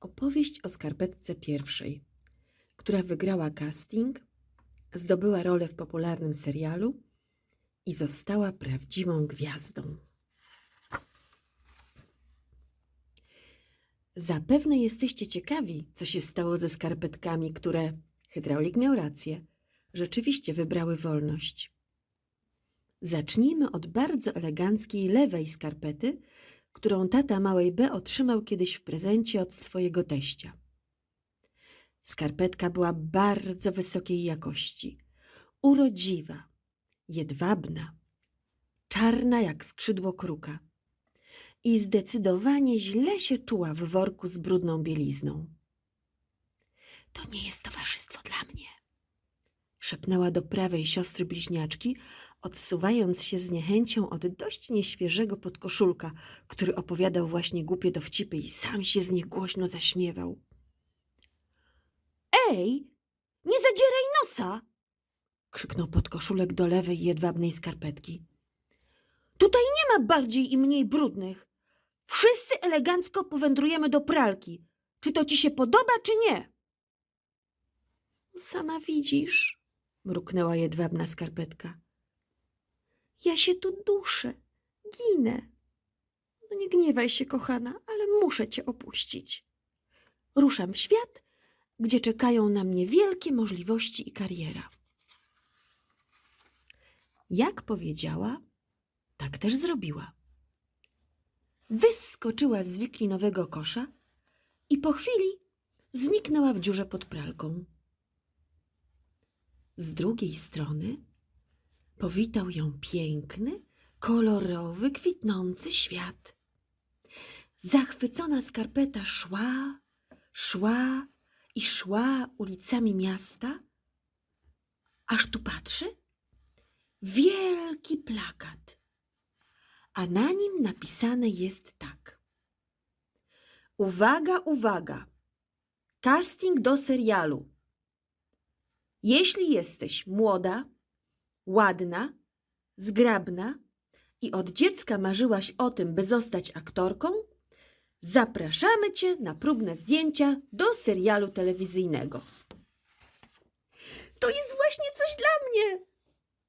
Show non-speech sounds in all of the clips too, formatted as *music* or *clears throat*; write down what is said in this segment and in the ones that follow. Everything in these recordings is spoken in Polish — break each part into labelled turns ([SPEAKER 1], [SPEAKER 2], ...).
[SPEAKER 1] Opowieść o skarpetce pierwszej, która wygrała casting, zdobyła rolę w popularnym serialu i została prawdziwą gwiazdą. Zapewne jesteście ciekawi, co się stało ze skarpetkami, które, hydraulik miał rację, rzeczywiście wybrały wolność. Zacznijmy od bardzo eleganckiej lewej skarpety, którą tata małej B otrzymał kiedyś w prezencie od swojego teścia. Skarpetka była bardzo wysokiej jakości, urodziwa, jedwabna, czarna jak skrzydło kruka. I zdecydowanie źle się czuła w worku z brudną bielizną. To nie jest towarzystwo dla mnie, szepnęła do prawej siostry bliźniaczki, odsuwając się z niechęcią od dość nieświeżego podkoszulka, który opowiadał właśnie głupie dowcipy i sam się z nich głośno zaśmiewał. Ej, nie zadzieraj nosa! krzyknął podkoszulek do lewej jedwabnej skarpetki. Tutaj nie ma bardziej i mniej brudnych. Wszyscy elegancko powędrujemy do pralki. Czy to ci się podoba, czy nie? Sama widzisz, mruknęła jedwabna skarpetka. Ja się tu duszę, ginę. No nie gniewaj się, kochana, ale muszę cię opuścić. Ruszam w świat, gdzie czekają na mnie wielkie możliwości i kariera. Jak powiedziała, tak też zrobiła. Wyskoczyła z wiklinowego kosza i po chwili zniknęła w dziurze pod pralką. Z drugiej strony powitał ją piękny, kolorowy, kwitnący świat. Zachwycona skarpeta szła, szła i szła ulicami miasta, aż tu patrzy wielki plakat, a na nim napisane jest tak. Uwaga, uwaga! Casting do serialu. Jeśli jesteś młoda, ładna, zgrabna i od dziecka marzyłaś o tym, by zostać aktorką, zapraszamy Cię na próbne zdjęcia do serialu telewizyjnego. To jest właśnie coś dla mnie!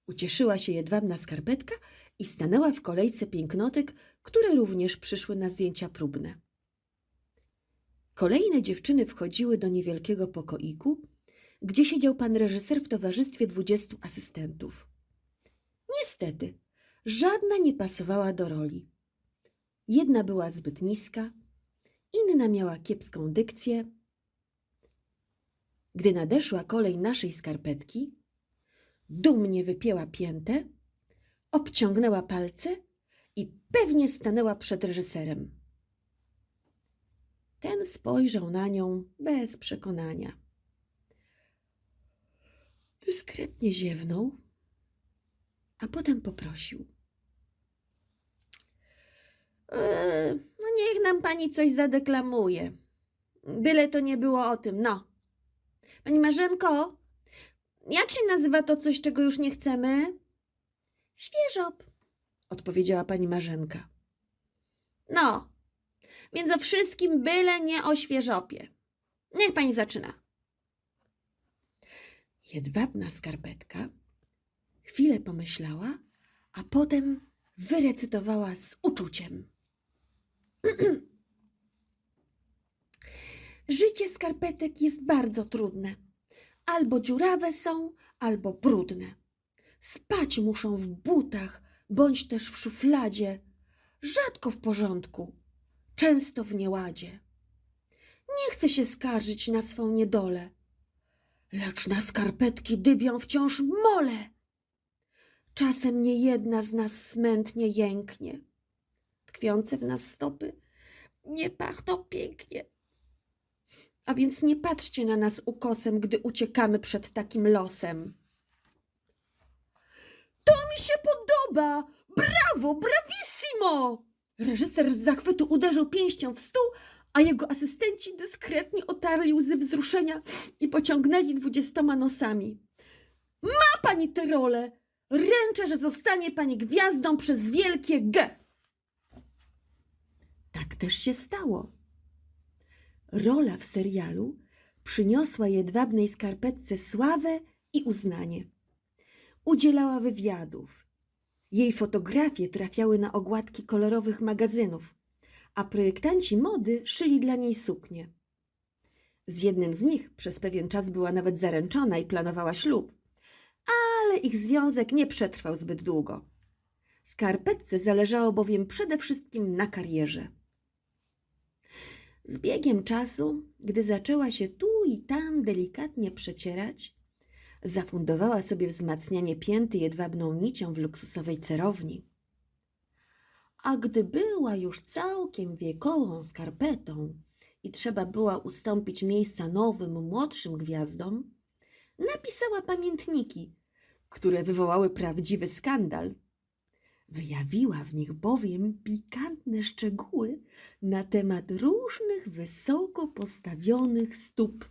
[SPEAKER 1] Ucieszyła się jedwabna skarpetka i stanęła w kolejce pięknotek, które również przyszły na zdjęcia próbne. Kolejne dziewczyny wchodziły do niewielkiego pokoiku, gdzie siedział pan reżyser w towarzystwie dwudziestu asystentów. Niestety, żadna nie pasowała do roli. Jedna była zbyt niska, inna miała kiepską dykcję. Gdy nadeszła kolej naszej skarpetki, dumnie wypięła piętę, obciągnęła palce i pewnie stanęła przed reżyserem. Ten spojrzał na nią bez przekonania. Dyskretnie ziewnął, a potem poprosił. "E, no niech nam pani coś zadeklamuje. Byle to nie było o tym, no. Pani Marzenko, jak się nazywa to coś, czego już nie chcemy? Świeżop, odpowiedziała pani Marzenka. No, więc o wszystkim byle nie o świeżopie. Niech pani zaczyna. Jedwabna skarpetka chwilę pomyślała, a potem wyrecytowała z uczuciem. *clears throat* Życie skarpetek jest bardzo trudne. Albo dziurawe są, albo brudne. Spać muszą w butach, bądź też w szufladzie. Rzadko w porządku, często w nieładzie. Nie chcę się skarżyć na swą niedolę, lecz na skarpetki dybią wciąż mole. Czasem nie jedna z nas smętnie jęknie. Tkwiące w nas stopy nie pachną pięknie. A więc nie patrzcie na nas ukosem, gdy uciekamy przed takim losem. To mi się podoba! Brawo, bravissimo! Reżyser z zachwytu uderzył pięścią w stół, a jego asystenci dyskretnie otarli łzy wzruszenia i pociągnęli dwudziestoma nosami. Ma pani tę rolę! Ręczę, że zostanie pani gwiazdą przez wielkie G! Tak też się stało. Rola w serialu przyniosła jedwabnej skarpetce sławę i uznanie. Udzielała wywiadów. Jej fotografie trafiały na ogładki kolorowych magazynów, a projektanci mody szyli dla niej suknie. Z jednym z nich przez pewien czas była nawet zaręczona i planowała ślub, ich związek nie przetrwał zbyt długo. Skarpetce zależało bowiem przede wszystkim na karierze. Z biegiem czasu, gdy zaczęła się tu i tam delikatnie przecierać, zafundowała sobie wzmacnianie pięty jedwabną nicią w luksusowej cerowni. A gdy była już całkiem wiekową skarpetą i trzeba była ustąpić miejsca nowym, młodszym gwiazdom, napisała pamiętniki, które wywołały prawdziwy skandal. Wyjawiła w nich bowiem pikantne szczegóły na temat różnych wysoko postawionych stóp